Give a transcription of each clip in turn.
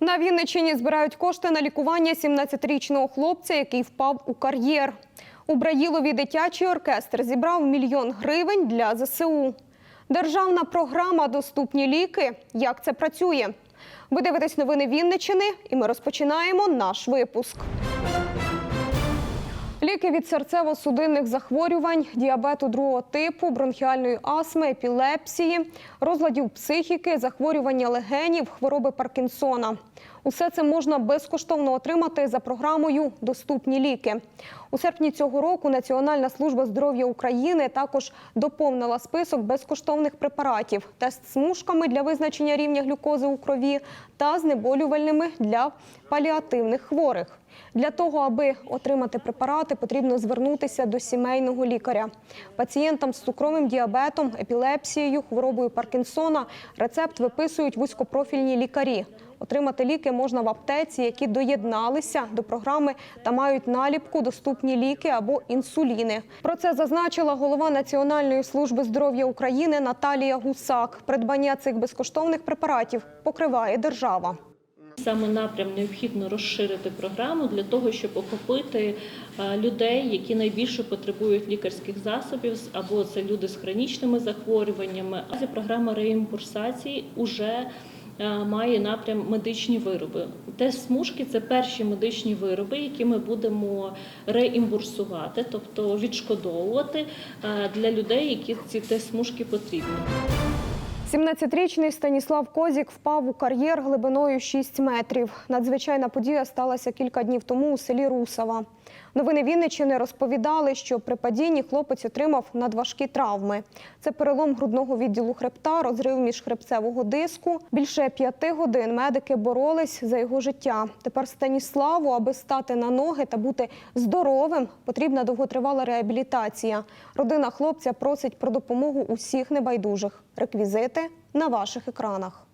На Вінниччині збирають кошти на лікування 17-річного хлопця, який впав у кар'єр. У Браїлові дитячий оркестр зібрав мільйон гривень для ЗСУ. Державна програма Доступні ліки. Як це працює? Ви дивитесь новини Вінниччини, і ми розпочинаємо наш випуск. Ліки від серцево-судинних захворювань, діабету другого типу, бронхіальної астми, епілепсії, розладів психіки, захворювання легенів, хвороби Паркінсона. Усе це можна безкоштовно отримати за програмою Доступні ліки. У серпні цього року Національна служба здоров'я України також доповнила список безкоштовних препаратів тест смужками для визначення рівня глюкози у крові та знеболювальними для паліативних хворих. Для того, аби отримати препарати, потрібно звернутися до сімейного лікаря. Пацієнтам з цукровим діабетом, епілепсією, хворобою Паркінсона рецепт виписують вузькопрофільні лікарі. Отримати ліки можна в аптеці, які доєдналися до програми та мають наліпку доступні ліки або інсуліни. Про це зазначила голова Національної служби здоров'я України Наталія Гусак. Придбання цих безкоштовних препаратів покриває держава. Саме напрям необхідно розширити програму для того, щоб охопити е, людей, які найбільше потребують лікарських засобів, або це люди з хронічними захворюваннями. Програма реімбурсації вже має напрям медичні вироби. Тест смужки це перші медичні вироби, які ми будемо реімбурсувати, тобто відшкодовувати е, для людей, які ці тест смужки потрібні. 17-річний Станіслав Козік впав у кар'єр глибиною 6 метрів. Надзвичайна подія сталася кілька днів тому у селі Русова. Новини Вінниччини розповідали, що при падінні хлопець отримав надважкі травми. Це перелом грудного відділу хребта, розрив міжхребцевого диску. Більше п'яти годин медики боролись за його життя. Тепер Станіславу, аби стати на ноги та бути здоровим, потрібна довготривала реабілітація. Родина хлопця просить про допомогу усіх небайдужих. Реквізити на ваших екранах.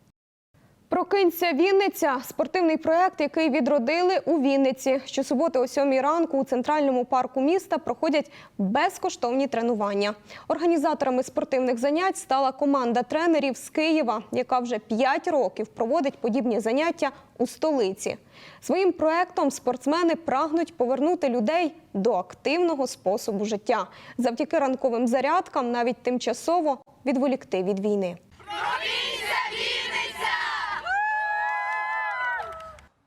Прокинься Вінниця спортивний проект, який відродили у Вінниці. Щосуботи о 7 ранку у центральному парку міста проходять безкоштовні тренування. Організаторами спортивних занять стала команда тренерів з Києва, яка вже 5 років проводить подібні заняття у столиці. Своїм проектом спортсмени прагнуть повернути людей до активного способу життя. Завдяки ранковим зарядкам навіть тимчасово відволікти від війни.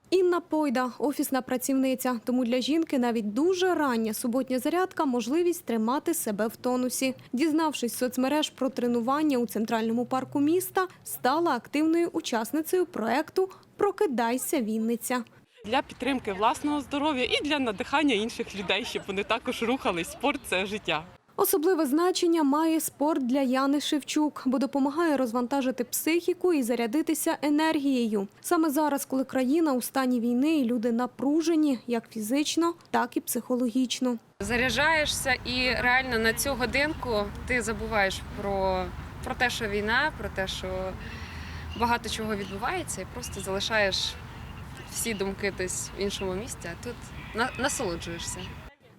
Інна Пойда офісна працівниця. Тому для жінки навіть дуже рання суботня зарядка можливість тримати себе в тонусі. Дізнавшись з соцмереж про тренування у центральному парку міста, стала активною учасницею проекту Прокидайся Вінниця. для підтримки власного здоров'я і для надихання інших людей, щоб вони також рухались. Спорт це життя. Особливе значення має спорт для Яни Шевчук, бо допомагає розвантажити психіку і зарядитися енергією. Саме зараз, коли країна у стані війни і люди напружені як фізично, так і психологічно. заряджаєшся і реально на цю годинку ти забуваєш про, про те, що війна, про те, що багато чого відбувається, і просто залишаєш всі думки десь в іншому місці, а тут на, насолоджуєшся.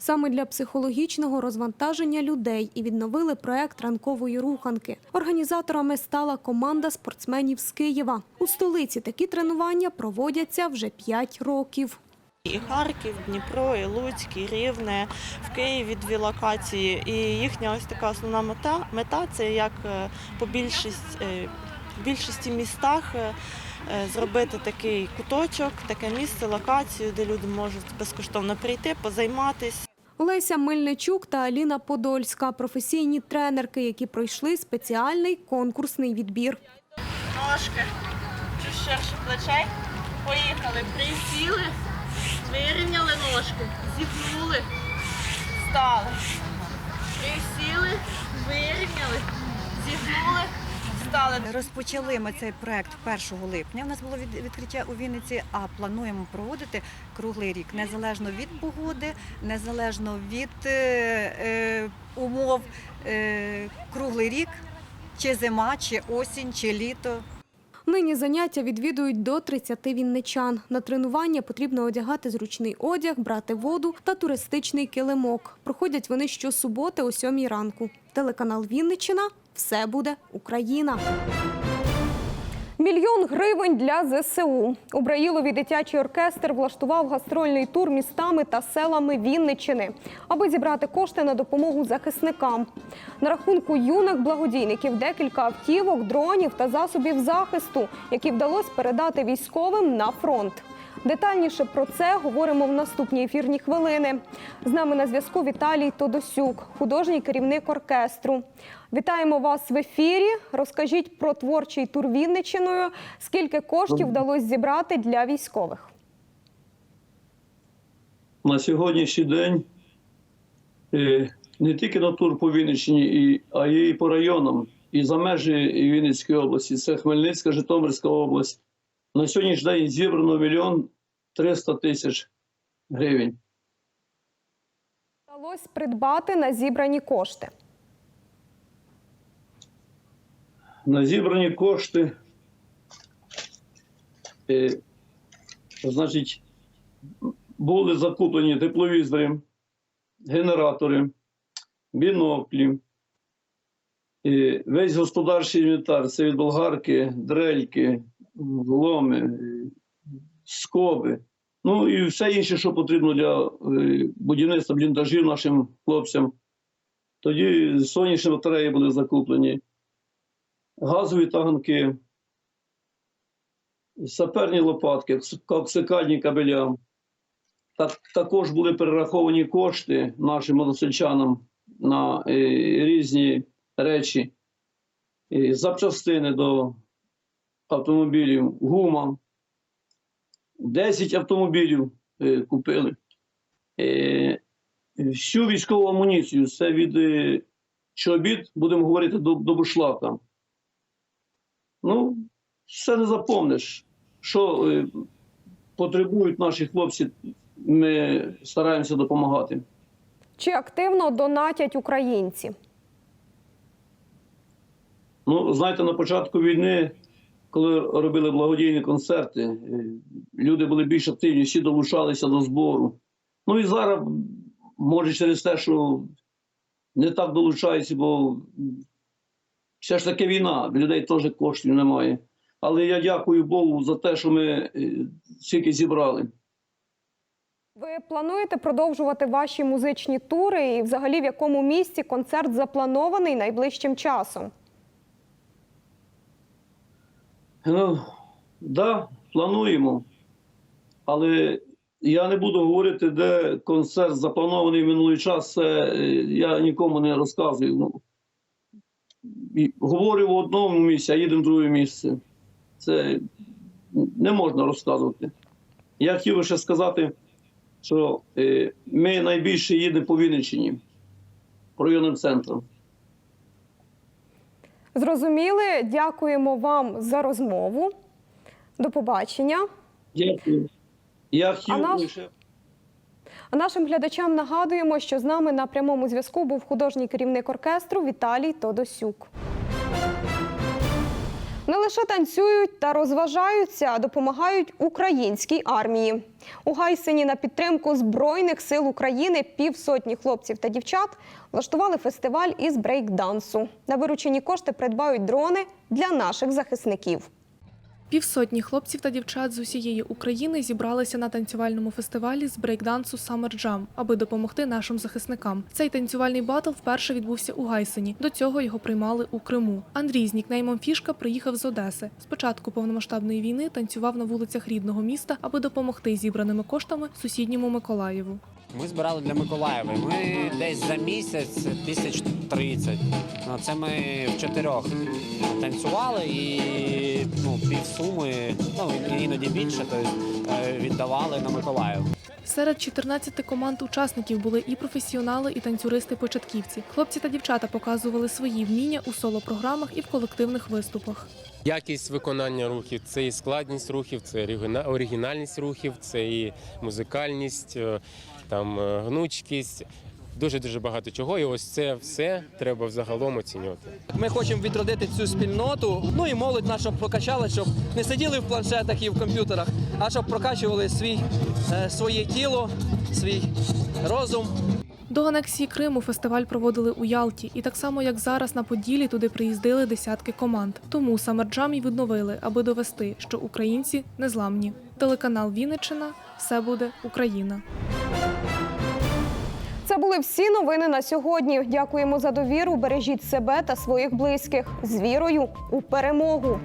Саме для психологічного розвантаження людей і відновили проект ранкової руханки. Організаторами стала команда спортсменів з Києва. У столиці такі тренування проводяться вже 5 років. І Харків, Дніпро, і Луцьк, і Рівне, в Києві дві локації. І їхня ось така основна мета, мета це як е, по більшість, е, в більшості містах е, зробити такий куточок, таке місце, локацію, де люди можуть безкоштовно прийти, позайматися. Леся Мельничук та Аліна Подольська – професійні тренерки, які пройшли спеціальний конкурсний відбір. Ножки, чуть ширше плечей. Поїхали, присіли, вирівняли ножки, зігнули, стали. Присіли, стали. Розпочали ми цей проект 1 липня. У нас було від- відкриття у Вінниці, а плануємо проводити круглий рік, незалежно від погоди, незалежно від е, е, умов. Е, круглий рік, чи зима, чи осінь, чи літо. Нині заняття відвідують до 30 вінничан. На тренування потрібно одягати зручний одяг, брати воду та туристичний килимок. Проходять вони щосуботи о 7 ранку. Телеканал Вінниччина – все буде Україна. Мільйон гривень для ЗСУ. У Браїлові дитячий оркестр влаштував гастрольний тур містами та селами Вінниччини, аби зібрати кошти на допомогу захисникам. На рахунку юних благодійників декілька автівок, дронів та засобів захисту, які вдалося передати військовим на фронт. Детальніше про це говоримо в наступній ефірні хвилини. З нами на зв'язку Віталій Тодосюк, художній керівник оркестру. Вітаємо вас в ефірі. Розкажіть про творчий тур Вінниччиною. Скільки коштів вдалося зібрати для військових? на сьогоднішній день е, не тільки на тур по Вінниччині, а й по районам, і за межі Вінницької області, це Хмельницька, Житомирська область. На сьогоднішній день зібрано мільйон 300 тисяч гривень. Вдалося придбати на зібрані кошти. На зібрані кошти, е, значить, були закуплені тепловізори, генератори, біноклі, е, весь господарчий інвентар, це від болгарки, дрельки, ломи, е, скоби. Ну і все інше, що потрібно для е, будівництва бліндажів нашим хлопцям. Тоді сонячні батареї були закуплені газові таганки, саперні лопатки, коксикальні кабеля. Так, також були перераховані кошти нашим мотосельчанам на е, різні речі, е, запчастини до автомобілів, гума. 10 автомобілів е, купили. Е, всю військову амуніцію, це від е, чобіт, будемо говорити, до, до бушлата. Ну, все не запомниш. Що е, потребують наші хлопці, ми стараємося допомагати. Чи активно донатять українці? Ну, знаєте, на початку війни, коли робили благодійні концерти, е, люди були більш активні, всі долучалися до збору. Ну і зараз, може, через те, що не так долучаються, бо все ж таки війна, людей теж коштів немає. Але я дякую Богу за те, що ми е, стільки зібрали. Ви плануєте продовжувати ваші музичні тури і взагалі в якому місці концерт запланований найближчим часом? Ну, да, плануємо. Але я не буду говорити, де концерт запланований минулий час. Це е, я нікому не розказую. Ну, говорю в одному місці, а їдемо в друге місце. Це не можна розказувати. Я хотів би ще сказати, що е, ми найбільше їдемо по Вінниччині, районним центрам. Зрозуміли. Дякуємо вам за розмову. До побачення. Дякую. Я хотів А наш- лише. А нашим глядачам нагадуємо, що з нами на прямому зв'язку був художній керівник оркестру Віталій Тодосюк. Лише танцюють та розважаються, а допомагають українській армії. У Гайсині на підтримку Збройних сил України півсотні хлопців та дівчат влаштували фестиваль із брейкдансу. На виручені кошти придбають дрони для наших захисників. Півсотні хлопців та дівчат з усієї України зібралися на танцювальному фестивалі з брейкдансу Summer Jam, аби допомогти нашим захисникам. Цей танцювальний батл вперше відбувся у Гайсині. До цього його приймали у Криму. Андрій з нікнеймом Фішка приїхав з Одеси. З початку повномасштабної війни танцював на вулицях рідного міста, аби допомогти зібраними коштами сусідньому Миколаєву. Ми збирали для Миколаєва. Ми десь за місяць тисяч тридцять. Ну, Це ми в чотирьох танцювали і ну, пів суми, ну іноді більше, тобто, віддавали на Миколаїв. Серед 14 команд учасників були і професіонали, і танцюристи-початківці. Хлопці та дівчата показували свої вміння у соло-програмах і в колективних виступах. Якість виконання рухів це і складність рухів, це оригіна- оригінальність рухів, це і музикальність, е, там е, гнучкість. дуже дуже багато чого. І ось це все треба взагалом оцінювати. Ми хочемо відродити цю спільноту. Ну і молодь наша прокачала, щоб не сиділи в планшетах і в комп'ютерах, а щоб прокачували свій, е, своє тіло, свій розум. До анексії Криму фестиваль проводили у Ялті, і так само як зараз на Поділі туди приїздили десятки команд. Тому Самерджам і відновили, аби довести, що українці незламні. Телеканал Вінниччина все буде Україна. Були всі новини на сьогодні. Дякуємо за довіру. Бережіть себе та своїх близьких з вірою у перемогу.